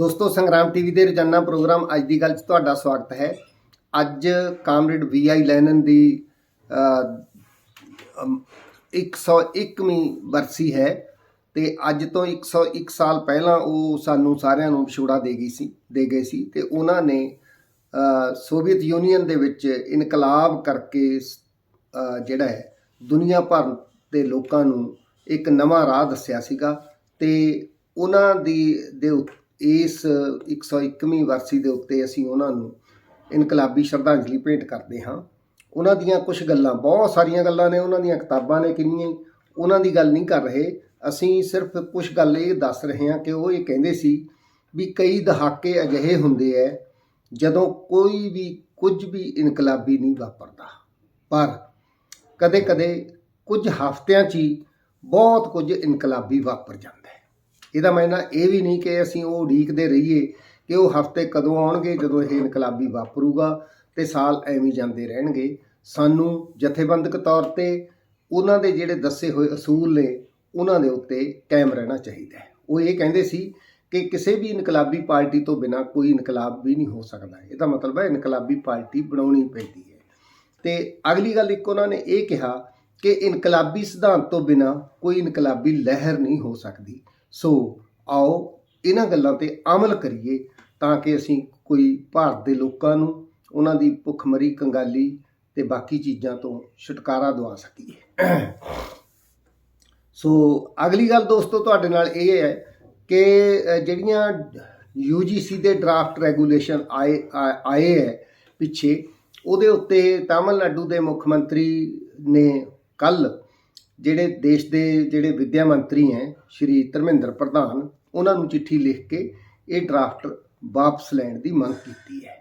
ਦੋਸਤੋ ਸੰਗਰਾਮ ਟੀਵੀ ਦੇ ਰੋਜ਼ਾਨਾ ਪ੍ਰੋਗਰਾਮ ਅੱਜ ਦੀ ਗੱਲ 'ਚ ਤੁਹਾਡਾ ਸਵਾਗਤ ਹੈ। ਅੱਜ ਕਾਮਰੇਡ ਵੀਆਈ ਲੈਨਨ ਦੀ ਅ, ਅਮ, 101ਵੀਂ ਬਰਸੀ ਹੈ ਤੇ ਅੱਜ ਤੋਂ 101 ਸਾਲ ਪਹਿਲਾਂ ਉਹ ਸਾਨੂੰ ਸਾਰਿਆਂ ਨੂੰ ਵਿਛੋੜਾ ਦੇ ਗਈ ਸੀ ਦੇ ਗਏ ਸੀ ਤੇ ਉਹਨਾਂ ਨੇ ਸੋਵੀਅਤ ਯੂਨੀਅਨ ਦੇ ਵਿੱਚ ਇਨਕਲਾਬ ਕਰਕੇ ਅ, ਜਿਹੜਾ ਹੈ ਦੁਨੀਆ ਭਰ ਦੇ ਲੋਕਾਂ ਨੂੰ ਇੱਕ ਨਵਾਂ ਰਾਹ ਦੱਸਿਆ ਸੀਗਾ ਤੇ ਉਹਨਾਂ ਦੀ ਦੇ ਉ- ਇਸ 101ਵੀਂ ਵਰਸੀ ਦੇ ਉੱਤੇ ਅਸੀਂ ਉਹਨਾਂ ਨੂੰ ਇਨਕਲਾਬੀ ਸ਼ਰਧਾਂਜਲੀ ਭੇਂਟ ਕਰਦੇ ਹਾਂ। ਉਹਨਾਂ ਦੀਆਂ ਕੁਝ ਗੱਲਾਂ ਬਹੁਤ ਸਾਰੀਆਂ ਗੱਲਾਂ ਨੇ ਉਹਨਾਂ ਦੀਆਂ ਕਿਤਾਬਾਂ ਨੇ ਕਿੰਨੀਆਂ। ਹੀ, ਉਹਨਾਂ ਦੀ ਗੱਲ ਨਹੀਂ ਕਰ ਰਹੇ। ਅਸੀਂ ਸਿਰਫ ਕੁਝ ਗੱਲ ਇਹ ਦੱਸ ਰਹੇ ਹਾਂ ਕਿ ਉਹ ਇਹ ਕਹਿੰਦੇ ਸੀ ਵੀ ਕਈ ਦਹਾਕੇ ਅਜਿਹੇ ਹੁੰਦੇ ਐ ਜਦੋਂ ਕੋਈ ਵੀ ਕੁਝ ਵੀ ਇਨਕਲਾਬੀ ਨਹੀਂ ਵਾਪਰਦਾ। ਪਰ ਕਦੇ-ਕਦੇ ਕੁਝ ਹਫ਼ਤਿਆਂ 'ਚ ਹੀ ਬਹੁਤ ਕੁਝ ਇਨਕਲਾਬੀ ਵਾਪਰ ਜਾਂਦਾ। ਇਹਦਾ ਮਤਲਬ ਇਹ ਵੀ ਨਹੀਂ ਕਿ ਅਸੀਂ ਉਹ ਉਡੀਕਦੇ ਰਹੀਏ ਕਿ ਉਹ ਹਫ਼ਤੇ ਕਦੋਂ ਆਉਣਗੇ, ਜਦੋਂ ਇਹ ਇਨਕਲਾਬੀ ਵਾਪਰੂਗਾ ਤੇ ਸਾਲ ਐਵੇਂ ਜਾਂਦੇ ਰਹਿਣਗੇ। ਸਾਨੂੰ ਜਥੇਬੰਦਕ ਤੌਰ ਤੇ ਉਹਨਾਂ ਦੇ ਜਿਹੜੇ ਦੱਸੇ ਹੋਏ ਅਸੂਲ ਨੇ, ਉਹਨਾਂ ਦੇ ਉੱਤੇ ਕਾਇਮ ਰਹਿਣਾ ਚਾਹੀਦਾ ਹੈ। ਉਹ ਇਹ ਕਹਿੰਦੇ ਸੀ ਕਿ ਕਿਸੇ ਵੀ ਇਨਕਲਾਬੀ ਪਾਰਟੀ ਤੋਂ ਬਿਨਾ ਕੋਈ ਇਨਕਲਾਬ ਵੀ ਨਹੀਂ ਹੋ ਸਕਦਾ। ਇਹਦਾ ਮਤਲਬ ਹੈ ਇਨਕਲਾਬੀ ਪਾਰਟੀ ਬਣਾਉਣੀ ਪੈਂਦੀ ਹੈ। ਤੇ ਅਗਲੀ ਗੱਲ ਇੱਕ ਉਹਨਾਂ ਨੇ ਇਹ ਕਿਹਾ ਕਿ ਇਨਕਲਾਬੀ ਸਿਧਾਂਤ ਤੋਂ ਬਿਨਾ ਕੋਈ ਇਨਕਲਾਬੀ ਲਹਿਰ ਨਹੀਂ ਹੋ ਸਕਦੀ। ਸੋ ਆਓ ਇਹਨਾਂ ਗੱਲਾਂ ਤੇ ਅਮਲ ਕਰੀਏ ਤਾਂ ਕਿ ਅਸੀਂ ਕੋਈ ਭਾਰਤ ਦੇ ਲੋਕਾਂ ਨੂੰ ਉਹਨਾਂ ਦੀ ਭੁੱਖਮਰੀ ਕੰਗਾਲੀ ਤੇ ਬਾਕੀ ਚੀਜ਼ਾਂ ਤੋਂ ਛੁਟਕਾਰਾ ਦਵਾ ਸਕੀਏ। ਸੋ ਅਗਲੀ ਗੱਲ ਦੋਸਤੋ ਤੁਹਾਡੇ ਨਾਲ ਇਹ ਹੈ ਕਿ ਅ, ਜਿਹੜੀਆਂ UGC ਦੇ ਡਰਾਫਟ ਰੈਗੂਲੇਸ਼ਨ ਆਏ ਆਏ ਹੈ ਪਿੱਛੇ ਉਹਦੇ ਉੱਤੇ ਤਾਮਿਲਨਾਡੂ ਦੇ ਮੁੱਖ ਮੰਤਰੀ ਨੇ ਕੱਲ ਜਿਹੜੇ ਦੇਸ਼ ਦੇ ਜਿਹੜੇ ਵਿੱਦਿਆ ਮੰਤਰੀ ਹੈ ਸ਼੍ਰੀ ਧਰਮਿੰਦਰ ਪ੍ਰਧਾਨ ਉਹਨਾਂ ਨੂੰ ਚਿੱਠੀ ਲਿਖ ਕੇ ਇਹ ਡਰਾਫਟ ਵਾਪਸ ਲੈਣ ਦੀ ਮੰਗ ਕੀਤੀ ਹੈ।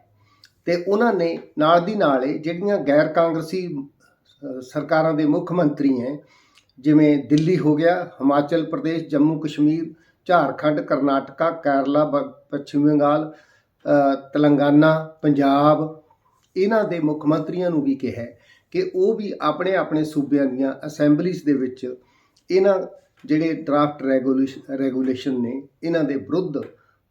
ਤੇ ਉਹਨਾਂ ਨੇ ਨਾਲ ਦੀ ਨਾਲ ਜਿਹੜੀਆਂ ਗੈਰ ਕਾਂਗਰਸੀ ਸਰਕਾਰਾਂ ਦੇ ਮੁੱਖ ਮੰਤਰੀ ਹੈ ਜਿਵੇਂ ਦਿੱਲੀ ਹੋ ਗਿਆ ਹਿਮਾਚਲ ਪ੍ਰਦੇਸ਼ ਜੰਮੂ ਕਸ਼ਮੀਰ ਝਾਰਖੰਡ ਕਰਨਾਟਕਾ ਕੇਰਲਾ ਬ- ਪੱਛਮੀ ਬੰਗਾਲ ਅ, ਤੇਲੰਗਾਨਾ ਪੰਜਾਬ ਇਹਨਾਂ ਦੇ ਮੁੱਖ ਮੰਤਰੀਆਂ ਨੂੰ ਵੀ ਕਿਹਾ ਕਿ ਉਹ ਵੀ ਆਪਣੇ ਆਪਣੇ ਸੂਬਿਆਂ ਦੀਆਂ ਅਸੈਂਬਲੀਜ਼ ਦੇ ਵਿੱਚ ਇਹਨਾਂ ਜਿਹੜੇ ਡਰਾਫਟ ਰੈਗੂਲੇਸ਼ਨ ਰੈਗੂਲੇਸ਼ਨ ਨੇ, ਇਹਨਾਂ ਦੇ ਵਿਰੁੱਧ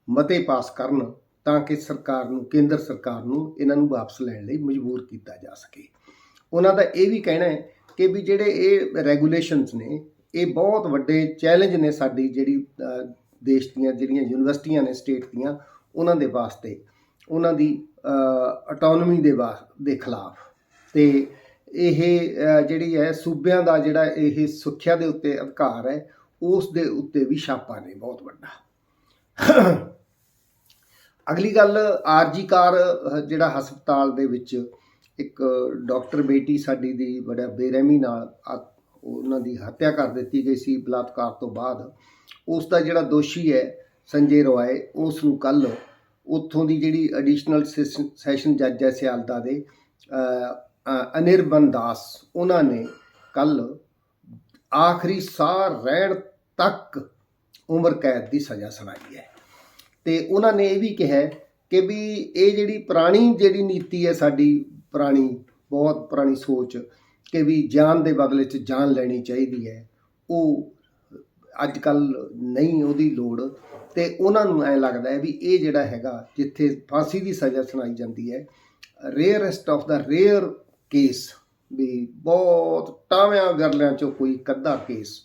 ਮਤੇ ਪਾਸ ਕਰਨ ਤਾਂ ਕਿ ਸਰਕਾਰ ਨੂੰ, ਕੇਂਦਰ ਸਰਕਾਰ ਨੂੰ ਇਹਨਾਂ ਨੂੰ ਵਾਪਸ ਲੈਣ ਲਈ ਮਜਬੂਰ ਕੀਤਾ ਜਾ ਸਕੇ। ਉਹਨਾਂ ਦਾ ਇਹ ਵੀ ਕਹਿਣਾ ਹੈ ਕਿ ਵੀ ਜਿਹੜੇ ਇਹ ਰੈਗੂਲੇਸ਼ਨਸ ਨੇ, ਇਹ ਬਹੁਤ ਵੱਡੇ ਚੈਲੰਜ ਨੇ ਸਾਡੀ ਜਿਹੜੀ ਦੇਸ਼ ਦੀਆਂ ਜਿਹੜੀਆਂ ਯੂਨੀਵਰਸਿਟੀਆਂ ਨੇ, ਸਟੇਟ ਦੀਆਂ, ਉਹਨਾਂ ਦੇ ਵਾਸਤੇ। ਉਹਨਾਂ ਦੀ ਆਟੋਨਮੀ ਦੇ ਵਾ, ਦੇ ਖਿਲਾਫ। ਤੇ ਇਹ ਜਿਹੜੀ ਹੈ, ਸੂਬਿਆਂ ਦਾ ਜਿਹੜਾ ਇਹ ਸੁਰੱਖਿਆ ਦੇ ਉੱਤੇ ਅਧਿਕਾਰ ਹੈ, ਉਸ ਦੇ ਉੱਤੇ ਵੀ ਛਾਪਾ ਨੇ, ਬਹੁਤ ਵੱਡਾ। ਅਗਲੀ ਗੱਲ ਆਰਜੀ ਕਾਰ ਜਿਹੜਾ ਹਸਪਤਾਲ ਦੇ ਵਿੱਚ ਇੱਕ ਡਾਕਟਰ ਬੇਟੀ ਸਾਡੀ ਦੀ, ਬੜਾ ਬੇਰਹਿਮੀ ਨਾਲ ਉਹਨਾਂ ਦੀ ਹੱਤਿਆ ਕਰ ਦਿੱਤੀ ਗਈ ਸੀ ਬਲਾਤਕਾਰ ਤੋਂ ਬਾਅਦ। ਉਸ ਦਾ ਜਿਹੜਾ ਦੋਸ਼ੀ ਹੈ, ਸੰਜੇ ਰੋਏ, ਉਸ ਨੂੰ ਕੱਲ ਉੱਥੋਂ ਦੀ ਜਿਹੜੀ ਐਡੀਸ਼ਨਲ ਸੈਸ਼ਨ ਜੱਜ ਹੈ ਸਿਆਲਦਾ ਦੇ ਅਨਿਰਬਨ ਦਾਸ, ਉਹਨਾਂ ਨੇ ਕੱਲ ਆਖਰੀ ਸਾਹ ਰਹਿਣ ਤੱਕ ਉਮਰ ਕੈਦ ਦੀ ਸਜ਼ਾ ਸੁਣਾਈ ਹੈ। ਤੇ ਉਹਨਾਂ ਨੇ ਇਹ ਵੀ ਕਿਹਾ ਕਿ ਵੀ ਇਹ ਜਿਹੜੀ ਪੁਰਾਣੀ ਜਿਹੜੀ ਨੀਤੀ ਹੈ ਸਾਡੀ ਪੁਰਾਣੀ, ਬਹੁਤ ਪੁਰਾਣੀ ਸੋਚ ਕਿ ਵੀ ਜਾਨ ਦੇ ਬਦਲੇ 'ਚ ਜਾਨ ਲੈਣੀ ਚਾਹੀਦੀ ਹੈ, ਉਹ ਅੱਜ ਕੱਲ ਨਹੀਂ ਉਹਦੀ ਲੋੜ। ਤੇ ਉਹਨਾਂ ਨੂੰ ਐ ਲੱਗਦਾ ਹੈ ਵੀ ਇਹ ਜਿਹੜਾ ਹੈਗਾ, ਜਿੱਥੇ ਫਾਂਸੀ ਦੀ ਸਜ਼ਾ ਸੁਣਾਈ ਜਾਂਦੀ ਹੈ rarest of the rare case ਵੀ ਬਹੁਤ ਟਾਵਿਆਂ ਗਰਲਿਆਂ ਚੋਂ ਕੋਈ ਕੱਦਾ ਕੇਸ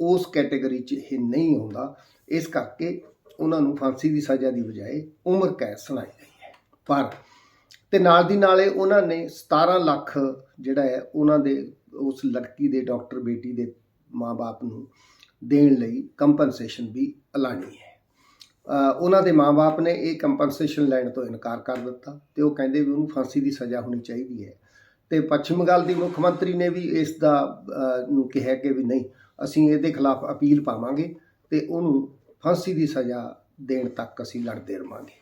ਉਸ ਕੈਟਾਗਰੀ 'ਚ ਇਹ ਨਹੀਂ ਆਉਂਦਾ। ਇਸ ਕਰਕੇ ਉਹਨਾਂ ਨੂੰ ਫਾਂਸੀ ਦੀ ਸਜ਼ਾ ਦੀ ਬਜਾਏ ਉਮਰ ਕੈਦ ਸੁਣਾਈ ਗਈ ਹੈ। ਪਰ ਤੇ ਨਾਲ ਦੀ ਨਾਲੇ ਉਹਨਾਂ ਨੇ 17 ਲੱਖ ਜਿਹੜਾ ਹੈ ਉਹਨਾਂ ਦੇ ਉਸ ਲੜਕੀ ਦੇ ਡਾਕਟਰ ਬੇਟੀ ਦੇ ਮਾਪੇ ਨੂੰ ਦੇਣ ਲਈ ਕੰਪਨਸੇਸ਼ਨ ਵੀ ਐਲਾਨੀ ਹੈ। ਉਹਨਾਂ ਦੇ ਮਾਪੇ ਨੇ ਇਹ ਕੰਪਨਸੇਸ਼ਨ ਲੈਣ ਤੋਂ ਇਨਕਾਰ ਕਰ ਦਿੱਤਾ ਤੇ ਉਹ ਕਹਿੰਦੇ ਵੀ ਉਹਨੂੰ ਫਾਂਸੀ ਦੀ ਸਜ਼ਾ ਹੋਣੀ ਚਾਹੀਦੀ ਹੈ। ਤੇ ਪੱਛਮ ਬੰਗਾਲ ਦੀ ਮੁੱਖ ਮੰਤਰੀ ਨੇ ਵੀ ਇਸ ਦਾ ਨੂੰ ਕਿਹਾ ਕਿ ਵੀ ਨਹੀਂ, ਅਸੀਂ ਇਹਦੇ ਖਿਲਾਫ ਅਪੀਲ ਪਾਵਾਂਗੇ ਤੇ ਉਹਨੂੰ ਫਾਂਸੀ ਦੀ ਸਜ਼ਾ ਦੇਣ ਤੱਕ ਅਸੀਂ ਲੜਦੇ ਰਵਾਂਗੇ।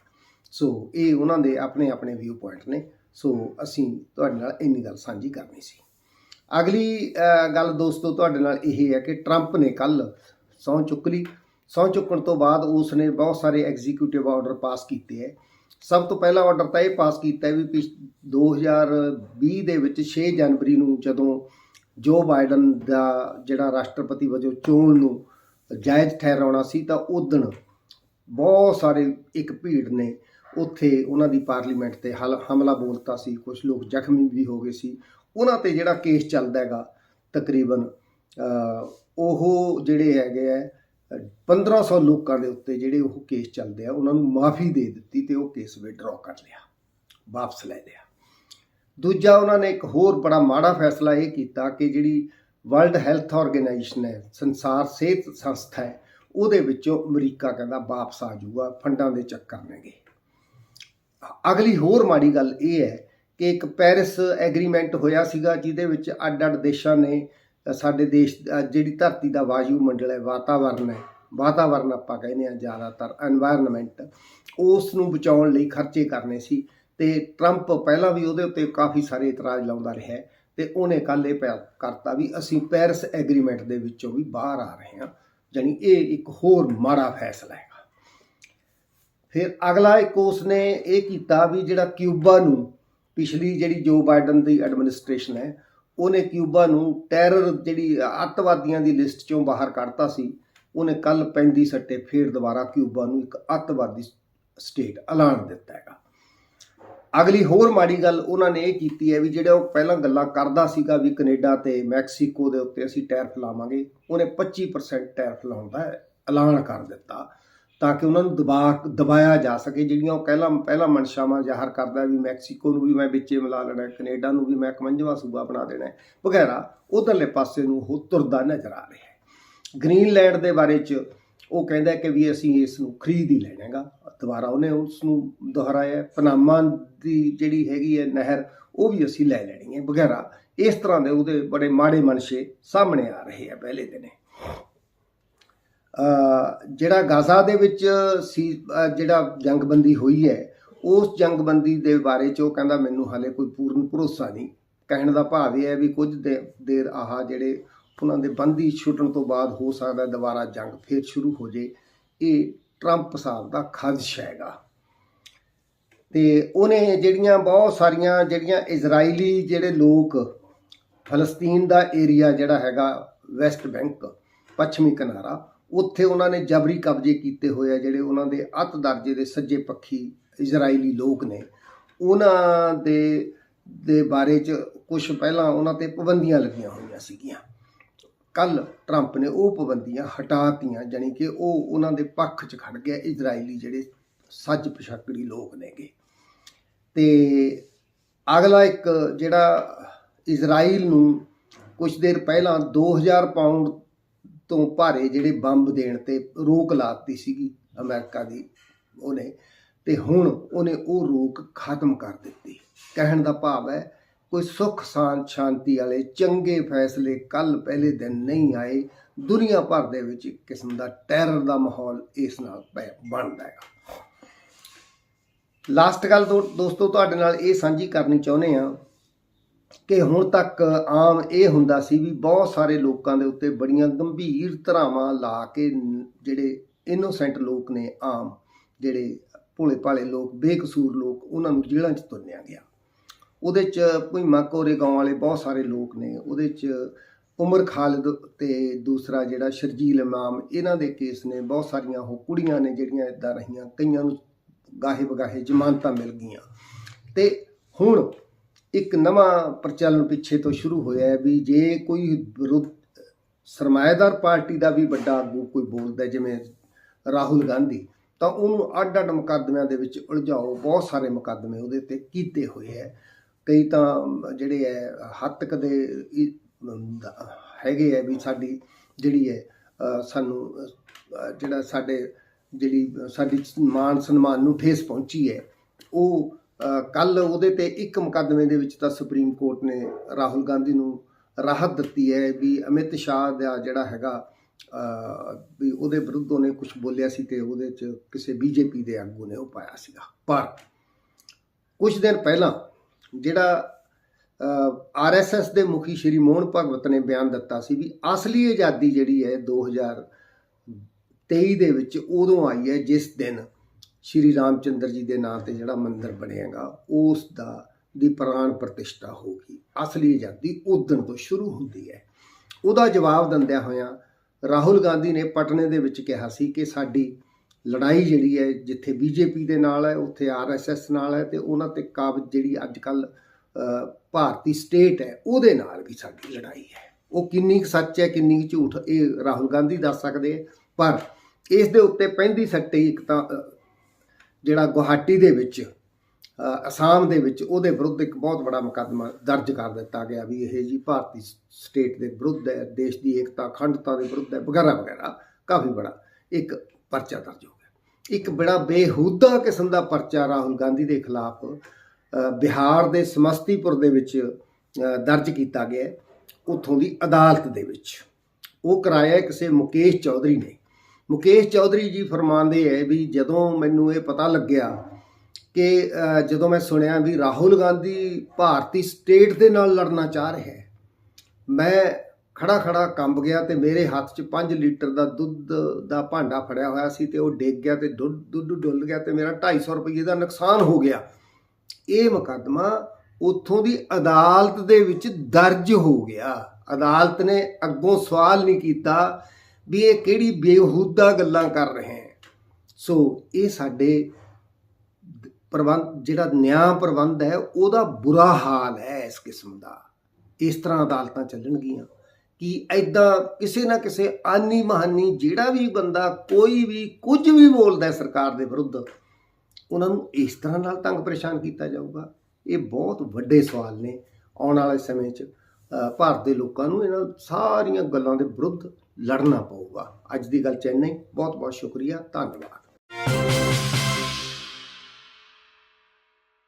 ਸੋ ਇਹ ਉਹਨਾਂ ਦੇ ਆਪਣੇ ਆਪਣੇ ਵਿਊ ਪੁਆਇੰਟ ਨੇ। ਸੋ ਅਸੀਂ ਤੁਹਾਡੇ ਨਾਲ ਇੰਨੀ ਗੱਲ ਸਾਂਝੀ ਕਰਨੀ ਸੀ। ਅਗਲੀ ਗੱਲ ਦੋਸਤੋ ਤੁਹਾਡੇ ਨਾਲ ਇਹ ਹੈ ਕਿ ਟਰੰਪ ਨੇ ਕੱਲ ਸਹੁੰ ਚੁੱਕ ਲਈ। ਸਹੁੰ ਚੁੱਕਣ ਤੋਂ ਬਾਅਦ ਉਸ ਨੇ ਬਹੁਤ ਸਾਰੇ ਐਗਜ਼ੀਕਿਊਟਿਵ ਆਰਡਰ ਪਾਸ ਕੀਤੇ ਹੈ। ਸਭ ਤੋਂ ਪਹਿਲਾ ਆਰਡਰ ਤਾਂ ਇਹ ਪਾਸ ਕੀਤਾ ਵੀ ਪਿਛ- 2020 ਦੇ ਵਿੱਚ 6 ਜਨਵਰੀ ਨੂੰ ਜਦੋਂ ਜੋ ਬਾਈਡਨ ਦਾ ਜਿਹੜਾ ਰਾਸ਼ਟਰਪਤੀ ਵਜੋਂ ਚੋਣ ਨੂੰ ਜਾਇਜ਼ ਠਹਿਰਾਉਣਾ ਸੀ ਤਾਂ ਉਦਣ ਬਹੁਤ ਸਾਰੇ ਇੱਕ ਭੀੜ ਨੇ। ਉੱਥੇ ਉਹਨਾਂ ਦੀ ਪਾਰਲੀਮੈਂਟ ਤੇ ਹਲ- ਹਮਲਾ ਬੋਲਤਾ ਸੀ ਕੁਝ ਲੋਕ ਜ਼ਖਮੀ ਵੀ ਹੋ ਗਏ ਸੀ। ਉਹਨਾਂ ਤੇ ਜਿਹੜਾ ਕੇਸ ਚੱਲਦਾ ਹੈਗਾ ਤਕਰੀਬਨ ਉਹ ਜਿਹੜੇ ਹੈਗੇ ਆ 1500 ਲੋਕਾਂ ਦੇ ਉੱਤੇ ਜਿਹੜੇ ਉਹ ਕੇਸ ਚੱਲਦੇ ਆ, ਉਹਨਾਂ ਨੂੰ ਮਾਫੀ ਦੇ ਦਿੱਤੀ ਤੇ ਉਹ ਕੇਸ ਵਿਡਰਾਅ ਕਰ ਲਿਆ, ਵਾਪਸ ਲੈ ਲਿਆ। ਦੂਜਾ ਉਹਨਾਂ ਨੇ ਇੱਕ ਹੋਰ ਬੜਾ ਮਾੜਾ ਫੈਸਲਾ ਇਹ ਕੀਤਾ ਕਿ ਜਿਹੜੀ ਵਰਲਡ ਹੈਲਥ ਆਰਗੇਨਾਈਜੇਸ਼ਨ ਹੈ, ਸੰਸਾਰ ਸਿਹਤ ਸੰਸਥਾ ਹੈ, ਉਹਦੇ ਵਿੱਚੋਂ ਅਮਰੀਕਾ ਕਹਿੰਦਾ ਵਾਪਸ ਆ ਜਾਊਗਾ, ਫੰਡਾਂ ਦੇ ਚੱਕਰ ਨੇਗੇ। ਅਗਲੀ ਹੋਰ ਮਾੜੀ ਗੱਲ ਇਹ ਹੈ ਕਿ ਇੱਕ ਪੈਰਿਸ ਐਗਰੀਮੈਂਟ ਹੋਇਆ ਸੀਗਾ, ਜਿਹਦੇ ਵਿੱਚ ਅੱਡ-ਅੱਡ ਦੇਸ਼ਾਂ ਨੇ ਸਾਡੇ ਦੇਸ਼ ਜਿਹੜੀ ਧਰਤੀ ਦਾ ਵਾਯੂ ਮੰਡਲ ਹੈ, ਵਾਤਾਵਰਨ ਹੈ, ਵਾਤਾਵਰਨ ਆਪਾਂ ਕਹਿੰਦੇ ਆ ਜ਼ਿਆਦਾਤਰ এনवायरमेंट ਉਸ ਨੂੰ ਬਚਾਉਣ ਲਈ ਖਰਚੇ ਕਰਨੇ ਸੀ ਤੇ ਟਰੰਪ ਪਹਿਲਾਂ ਵੀ ਉਹਦੇ ਉੱਤੇ ਕਾਫੀ ਸਾਰੇ ਇਤਰਾਜ਼ ਲਾਉਂਦਾ ਰਿਹਾ ਤੇ ਉਹਨੇ ਕੱਲ ਇਹ ਕਰਤਾ ਵੀ ਅਸੀਂ ਪੈਰਿਸ ਐਗਰੀਮੈਂਟ ਦੇ ਵਿੱਚੋਂ ਵੀ ਬਾਹਰ ਆ ਰਹੇ ਹਾਂ ਜਾਨੀ ਇਹ ਇੱਕ ਹੋਰ ਮਾੜਾ ਫੈਸਲਾ ਹੈ ਫਿਰ ਅਗਲਾ ਇੱਕ ਉਸਨੇ ਇਹ ਕੀਤਾ ਵੀ ਜਿਹੜਾ ਕਿਊਬਾ ਨੂੰ ਪਿਛਲੀ ਜਿਹੜੀ ਜੋ ਬਾਈਡਨ ਦੀ ਐਡਮਿਨਿਸਟ੍ਰੇਸ਼ਨ ਹੈ ਉਹਨੇ ਕਿਊਬਾ ਨੂੰ ਟੈਰਰ ਜਿਹੜੀ ਅੱਤਵਾਦੀਆਂ ਦੀ ਲਿਸਟ ਚੋਂ ਬਾਹਰ ਕੱਢਤਾ ਸੀ, ਉਹਨੇ ਕੱਲ ਪੈਂਦੀ ਸੱਟੇ ਫੇਰ ਦੁਬਾਰਾ ਕਿਊਬਾ ਨੂੰ ਇੱਕ ਅੱਤਵਾਦੀ ਸਟੇਟ ਐਲਾਨ ਦਿੱਤਾ ਹੈਗਾ। ਅਗਲੀ ਹੋਰ ਮਾੜੀ ਗੱਲ ਉਹਨਾਂ ਨੇ ਇਹ ਕੀਤੀ ਹੈ ਵੀ ਜਿਹੜਾ ਉਹ ਪਹਿਲਾਂ ਗੱਲਾਂ ਕਰਦਾ ਸੀਗਾ ਵੀ ਕੈਨੇਡਾ ਤੇ ਮੈਕਸੀਕੋ ਦੇ ਉੱਤੇ ਅਸੀਂ ਟੈਰਿਫ ਲਾਵਾਂਗੇ, ਉਹਨੇ 25% ਟੈਰਫ ਲਾਉਣ ਦਾ ਐਲਾਨ ਕਰ ਦਿੱਤਾ। ਤਾਂ ਕਿ ਉਹਨਾਂ ਨੂੰ ਦਬਾ ਦਬਾਇਆ ਜਾ ਸਕੇ ਜਿਹੜੀਆਂ ਉਹ ਪਹਿਲਾਂ ਪਹਿਲਾਂ ਮਨਸ਼ਾਵਾਂ ਜ਼ਾਹਰ ਕਰਦਾ ਵੀ ਮੈਕਸੀਕੋ ਨੂੰ ਵੀ ਮੈਂ ਵਿੱਚੇ ਮਿਲਾ ਲੈਣਾ ਹੈ, ਕੈਨੇਡਾ ਨੂੰ ਵੀ ਮੈਂ 51ਵਾਂ ਸੂਬਾ ਬਣਾ ਦੇਣਾ ਵਗੈਰਾ ਉਧਰਲੇ ਪਾਸੇ ਨੂੰ ਉਹ ਤੁਰਦਾ ਨਜ਼ਰ ਆ ਰਿਹਾ ਹੈ। ਗ੍ਰੀਨਲੈਂਡ ਦੇ ਬਾਰੇ ਚ ਉਹ ਕਹਿੰਦਾ ਕਿ ਵੀ ਅਸੀਂ ਇਸ ਨੂੰ ਖਰੀਦ ਹੀ ਲੈਣਾ ਹੈਗਾ। ਦੁਬਾਰਾ ਉਹਨੇ ਉਸ ਨੂੰ ਦੁਹਰਾਇਆ ਹੈ। ਪਨਾਮਾ ਦੀ ਜਿਹੜੀ ਹੈਗੀ ਹੈ ਨਹਿਰ ਉਹ ਵੀ ਅਸੀਂ ਲੈ ਲੈਣੀ ਹੈ। ਵਗੈਰਾ ਇਸ ਤਰ੍ਹਾਂ ਦੇ ਉਹਦੇ ਬੜੇ ਮਾੜੇ ਮਨਸ਼ੇ ਸਾਹਮਣੇ ਆ ਰਹੇ ਆ ਪਹਿਲੇ ਦਿਨੇ। ਜਿਹੜਾ ਗਾਜ਼ਾ ਦੇ ਵਿੱਚ ਸੀ ਜਿਹੜਾ ਜੰਗਬੰਦੀ ਹੋਈ ਹੈ, ਉਸ ਜੰਗਬੰਦੀ ਦੇ ਬਾਰੇ ਚ ਉਹ ਕਹਿੰਦਾ ਮੈਨੂੰ ਹਾਲੇ ਕੋਈ ਪੂਰਨ ਭਰੋਸਾ ਨਹੀਂ। ਕਹਿਣ ਦਾ ਭਾਵ ਇਹ ਹੈ ਵੀ ਕੁਝ ਦੇ- ਦੇਰ ਆਹਾ ਜਿਹੜੇ ਉਹਨਾਂ ਦੇ ਬੰਦੀ ਛੁੱਟਣ ਤੋਂ ਬਾਅਦ ਹੋ ਸਕਦਾ ਦੁਬਾਰਾ ਜੰਗ ਫੇਰ ਸ਼ੁਰੂ ਹੋ ਜੇ, ਇਹ ਟਰੰਪ ਸਾਹਿਬ ਦਾ ਖਦਸ਼ ਹੈਗਾ। ਤੇ ਉਹਨੇ ਜਿਹੜੀਆਂ ਬਹੁਤ ਸਾਰੀਆਂ ਜਿਹੜੀਆਂ ਇਜ਼ਰਾਈਲੀ ਜਿਹੜੇ ਲੋਕ, ਫਲਸਤੀਨ ਦਾ ਏਰੀਆ ਜਿਹੜਾ ਹੈਗਾ, ਵੈਸਟ ਬੈਂਕ, ਪੱਛਮੀ ਕਿਨਾਰਾ ਉੱਥੇ ਉਹਨਾਂ ਨੇ ਜਬਰੀ ਕਬਜ਼ੇ ਕੀਤੇ ਹੋਏ ਆ ਜਿਹੜੇ ਉਹਨਾਂ ਦੇ ਅੱਤ ਦਰਜੇ ਦੇ ਸੱਜੇ ਪੱਖੀ ਇਜ਼ਰਾਈਲੀ ਲੋਕ ਨੇ। ਉਹਨਾਂ ਦੇ ਦੇ ਬਾਰੇ ਚ ਕੁਝ ਪਹਿਲਾਂ ਉਹਨਾਂ ਤੇ ਪਾਬੰਦੀਆਂ ਲੱਗੀਆਂ ਹੋਈਆਂ ਸੀਗੀਆਂ। ਕੱਲ ਟਰੰਪ ਨੇ ਉਹ ਪਾਬੰਦੀਆਂ ਹਟਾਤੀਆਂ, ਜਾਣੀ ਕਿ ਉਹ ਉਹਨਾਂ ਦੇ ਪੱਖ 'ਚ ਖੜ ਗਿਆ ਇਜ਼ਰਾਈਲੀ ਜਿਹੜੇ ਸੱਜ ਪਛਾਕੜੀ ਲੋਕ ਨੇਗੇ। ਤੇ ਅਗਲਾ ਇੱਕ ਜਿਹੜਾ ਇਜ਼ਰਾਈਲ ਨੂੰ ਕੁਝ ਦੇਰ ਪਹਿਲਾਂ 2000 ਪਾਉਂਡ ਤੋਂ ਭਾਰੇ ਜਿਹੜੇ ਬੰਬ ਦੇਣ ਤੇ ਰੋਕ ਲਾਤੀ ਸੀਗੀ ਅਮਰੀਕਾ ਦੀ ਉਹਨੇ, ਤੇ ਹੁਣ ਉਹਨੇ ਉਹ ਰੋਕ ਖਤਮ ਕਰ ਦਿੱਤੀ। ਕਹਿਣ ਦਾ ਭਾਵ ਹੈ, ਕੋਈ ਸੁੱਖ ਸ਼ਾਂ- ਸ਼ਾਂਤੀ ਵਾਲੇ ਚੰਗੇ ਫੈਸਲੇ ਕੱਲ ਪਹਿਲੇ ਦਿਨ ਨਹੀਂ ਆਏ। ਦੁਨੀਆ ਭਰ ਦੇ ਵਿੱਚ ਇੱਕ ਕਿਸਮ ਦਾ ਟੈਰਰ ਦਾ ਮਾਹੌਲ ਇਸ ਨਾਲ ਪੈ- ਬਣਦਾ ਹੈਗਾ। ਲਾਸਟ ਗੱਲ ਦੋ- ਦੋਸਤੋ, ਤੁਹਾਡੇ ਨਾਲ ਇਹ ਸਾਂਝੀ ਕਰਨੀ ਚਾਹੁੰਦੇ ਆ ਕਿ ਹੁਣ ਤੱਕ ਆਮ ਇਹ ਹੁੰਦਾ ਸੀ ਵੀ ਬਹੁਤ ਸਾਰੇ ਲੋਕਾਂ ਦੇ ਉੱਤੇ ਬੜੀਆਂ ਗੰਭੀਰ ਧਰਾਵਾਂ ਲਾ ਕੇ ਜਿਹੜੇ ਇਨੋਸੈਂਟ ਲੋਕ ਨੇ ਆਮ, ਜਿਹੜੇ ਭੋਲੇ ਭਾਲੇ ਲੋਕ, ਬੇਕਸੂਰ ਲੋਕ, ਉਹਨਾਂ ਨੂੰ ਜੇਲ੍ਹਾਂ 'ਚ ਤੁੰਨਿਆ ਗਿਆ। ਉਹਦੇ 'ਚ ਭੁਈਮਾ ਕੋਰੇ ਗਾਉਂ ਵਾਲੇ ਬਹੁਤ ਸਾਰੇ ਲੋਕ ਨੇ। ਉਹਦੇ 'ਚ ਉਮਰ ਖਾਲਿਦ ਤੇ ਦੂਸਰਾ ਜਿਹੜਾ ਸ਼ਰਜੀਲ ਇਮਾਮ, ਇਹਨਾਂ ਦੇ ਕੇਸ ਨੇ ਬਹੁਤ ਸਾਰੀਆਂ, ਉਹ ਕੁੜੀਆਂ ਨੇ ਜਿਹੜੀਆਂ ਇਦਾਂ ਰਹੀਆਂ, ਕਈਆਂ ਨੂੰ ਗਾਹੇ ਬਗਾਹੇ ਜ਼ਮਾਨਤਾਂ ਮਿਲ ਗਈਆਂ। ਤੇ ਹੁਣ ਇੱਕ ਨਵਾਂ ਪ੍ਰਚਲਨ ਪਿੱਛੇ ਤੋਂ ਸ਼ੁਰੂ ਹੋਇਆ ਹੈ ਵੀ ਜੇ ਕੋਈ ਵਿਰੁੱਧ, ਸਰਮਾਏਦਾਰ ਪਾਰਟੀ ਦਾ ਵੀ ਵੱਡਾ ਆਗੂ ਕੋਈ ਬੋਲਦਾ ਜਿਵੇਂ ਰਾਹੁਲ ਗਾਂਧੀ, ਤਾਂ ਉਹਨੂੰ ਅੱਡ-ਅੱਡ ਮੁਕੱਦਮਿਆਂ ਦੇ ਵਿੱਚ ਉਲਝਾਓ ਬਹੁਤ ਸਾਰੇ ਮੁਕੱਦਮੇ ਉਹਦੇ ਤੇ ਕੀਤੇ ਹੋਏ ਹੈ। ਕਈ ਤਾਂ ਜਿਹੜੇ ਹੈ ਹੱਦ ਤੱਕ ਦੇ ਹੈਗੇ ਹੈ ਵੀ ਸਾਡੀ ਜਿਹੜੀ ਹੈ ਸਾਨੂੰ ਜਿਹੜਾ ਸਾਡੇ, ਜਿਹੜੀ ਸਾਡੀ ਮਾਨ ਸਨਮਾਨ ਨੂੰ ਠੇਸ ਪਹੁੰਚੀ ਹੈ, ਉਹ ਕੱਲ ਉਹਦੇ ਤੇ ਇੱਕ ਮੁਕੱਦਮੇ ਦੇ ਵਿੱਚ ਤਾਂ ਸੁਪਰੀਮ ਕੋਰਟ ਨੇ ਰਾਹੁਲ ਗਾਂਧੀ ਨੂੰ ਰਾਹਤ ਦਿੱਤੀ ਹੈ ਵੀ ਅਮਿਤ ਸ਼ਾਹ ਦਾ ਜਿਹੜਾ ਹੈਗਾ ਵੀ ਉਹਦੇ ਵਿਰੁੱਧ ਉਹਨੇ ਕੁਝ ਬੋਲਿਆ ਸੀ ਤੇ ਉਹਦੇ ਚ ਕਿਸੇ ਬੀਜੇਪੀ ਦੇ ਆਗੂ ਨੇ ਉਹ ਪਾਇਆ ਸੀਗਾ। ਪਰ ਕੁਝ ਦਿਨ ਪਹਿਲਾਂ ਜਿਹੜਾ ਆਰਐਸਐਸ ਦੇ ਮੁਖੀ ਸ਼੍ਰੀ ਮੋਹਨ ਭਗਵਤ ਨੇ ਬਿਆਨ ਦਿੱਤਾ ਸੀ ਵੀ ਅਸਲੀ ਆਜ਼ਾਦੀ ਜਿਹੜੀ ਹੈ 2023 ਦੇ ਵਿੱਚ ਉਦੋਂ ਆਈ ਹੈ ਜਿਸ ਦਿਨ ਸ਼੍ਰੀ ਰਾਮਚੰਦਰ ਜੀ ਦੇ ਨਾਂ ਤੇ ਜਿਹੜਾ ਮੰਦਿਰ ਬਣੇਗਾ ਉਸ ਦਾ ਦੀ ਪ੍ਰਾਣ ਪ੍ਰਤਿਸ਼ਠਾ ਹੋਗੀ ਅਸਲੀ ਆਜ਼ਾਦੀ ਉਦੋਂ ਤੋਂ ਸ਼ੁਰੂ ਹੁੰਦੀ ਹੈ। ਉਹਦਾ ਜਵਾਬ ਦਿੰਦਿਆਂ ਹੋਇਆਂ ਰਾਹੁਲ ਗਾਂਧੀ ਨੇ ਪਟਨੇ ਦੇ ਵਿੱਚ ਕਿਹਾ ਸੀ ਕਿ ਸਾਡੀ ਲੜਾਈ ਜਿਹੜੀ ਹੈ, ਜਿੱਥੇ ਬੀਜੇਪੀ ਦੇ ਨਾਲ ਹੈ, ਉੱਥੇ ਆਰਐਸਐਸ ਨਾਲ ਹੈ ਤੇ ਉਹਨਾਂ ਤੇ ਕਾਬਜ ਜਿਹੜੀ ਅੱਜ ਕੱਲ ਭਾਰਤੀ ਸਟੇਟ ਹੈ, ਉਹਦੇ ਨਾਲ ਵੀ ਸਾਡੀ ਲੜਾਈ ਹੈ। ਉਹ ਕਿੰਨੀ ਕੁ ਸੱਚ ਹੈ, ਕਿੰਨੀ ਕੁ ਝੂਠ, ਇਹ ਰਾਹੁਲ ਗਾਂਧੀ ਦੱਸ ਸਕਦੇ ਹੈ। ਪਰ ਇਸ ਦੇ ਉੱਤੇ ਪੈਂਦੀ ਸੱਟੇ ਇੱਕ ਤਾਂ ਜਿਹੜਾ ਗੁਹਾਟੀ ਦੇ ਵਿੱਚ ਅਸਾਮ ਦੇ ਵਿੱਚ ਉਹਦੇ ਵਿਰੁੱਧ ਇੱਕ ਬਹੁਤ ਬੜਾ ਮੁਕੱਦਮਾ ਦਰਜ ਕਰ ਦਿੱਤਾ ਗਿਆ ਵੀ ਇਹ ਜੀ ਭਾਰਤੀ ਸਟੇਟ ਦੇ ਵਿਰੁੱਧ ਹੈ ਦੇਸ਼ ਦੀ ਏਕਤਾ ਅਖੰਡਤਾ ਦੇ ਵਿਰੁੱਧ ਹੈ ਵਗੈਰਾ ਵਗੈਰਾ। ਕਾਫੀ ਬੜਾ ਇੱਕ ਪਰਚਾ ਦਰਜ ਹੋ ਗਿਆ। ਇੱਕ ਬੜਾ ਬੇਹੂਦਾ ਕਿਸਮ ਦਾ ਪਰਚਾ ਰਾਹੁਲ ਗਾਂਧੀ ਦੇ ਖਿਲਾਫ ਬਿਹਾਰ ਦੇ ਸਮਸਤੀਪੁਰ ਦੇ ਵਿੱਚ ਦਰਜ ਕੀਤਾ ਗਿਆ ਹੈ, ਉੱਥੋਂ ਦੀ ਅਦਾਲਤ ਦੇ ਵਿੱਚ। ਉਹ ਕਰਾਇਆ ਕਿਸੇ ਮੁਕੇਸ਼ ਚੌਧਰੀ ਨੇ। ਮੁਕੇਸ਼ ਚੌਧਰੀ ਜੀ ਫਰਮਾਉਂਦੇ ਹੈ ਵੀ ਜਦੋਂ ਮੈਨੂੰ ਇਹ ਪਤਾ ਲੱਗਿਆ ਕਿ ਜਦੋਂ ਮੈਂ ਸੁਣਿਆ ਵੀ ਰਾਹੁਲ ਗਾਂਧੀ ਭਾਰਤੀ ਸਟੇਟ ਦੇ ਨਾਲ ਲੜਨਾ ਚਾਹ ਰਿਹਾ ਹੈ, ਮੈਂ ਖੜਾ ਖੜਾ ਕੰਬ ਗਿਆ ਤੇ ਮੇਰੇ ਹੱਥ 'ਚ 5 ਲੀਟਰ ਦਾ ਦੁੱਧ ਦਾ ਭਾਂਡਾ ਫੜਿਆ ਹੋਇਆ ਸੀ ਤੇ ਉਹ ਡਿੱਗ ਗਿਆ ਤੇ ਦੁੱਧ ਦੁੱਧ ਡੁੱਲ ਗਿਆ ਤੇ ਮੇਰਾ 250 ਰੁਪਏ ਦਾ ਨੁਕਸਾਨ ਹੋ ਗਿਆ। ਇਹ ਮੁਕੱਦਮਾ ਉੱਥੋਂ ਦੀ ਅਦਾਲਤ ਦੇ ਵਿੱਚ ਦਰਜ ਹੋ ਗਿਆ। ਅਦਾਲਤ ਨੇ ਅੱਗੋਂ ਸਵਾਲ ਨਹੀਂ ਕੀਤਾ ਵੀ ਇਹ ਕਿਹੜੀ ਬੇਹੂਦਾ ਗੱਲਾਂ ਕਰ ਰਹੇ ਹੈ। ਸੋ ਇਹ ਸਾਡੇ ਪ੍ਰਬੰਧ, ਜਿਹੜਾ ਨਿਆਂ ਪ੍ਰਬੰਧ ਹੈ, ਉਹਦਾ ਬੁਰਾ ਹਾਲ ਹੈ ਇਸ ਕਿਸਮ ਦਾ। ਇਸ ਤਰ੍ਹਾਂ ਅਦਾਲਤਾਂ ਚੱਲਣਗੀਆਂ ਕਿ ਐਦਾਂ ਕਿਸੇ ਨਾ ਕਿਸੇ ਆਨੀ ਮਹਾਨੀ ਜਿਹੜਾ ਵੀ ਬੰਦਾ ਕੋਈ ਵੀ, ਕੁਝ ਵੀ ਬੋਲਦਾ ਹੈ ਸਰਕਾਰ ਦੇ ਵਿਰੁੱਧ, ਉਹਨਾਂ ਨੂੰ ਇਸ ਤਰ੍ਹਾਂ ਨਾਲ ਤੰਗ ਪਰੇਸ਼ਾਨ ਕੀਤਾ ਜਾਊਗਾ। ਇਹ ਬਹੁਤ ਵੱਡੇ ਸਵਾਲ ਨੇ ਆਉਣ ਵਾਲੇ ਸਮੇਂ 'ਚ। ਭਾਰਤ ਦੇ ਲੋਕਾਂ ਨੂੰ ਇਹਨਾਂ ਸਾਰੀਆਂ ਗੱਲਾਂ ਦੇ ਵਿਰੁੱਧ ਲੜਨਾ ਪਊਗਾ। ਅੱਜ ਦੀ ਗੱਲ ਚੈਨਈ ਬਹੁਤ ਬਹੁਤ ਸ਼ੁਕਰੀਆ। ਧੰਨਵਾਦ।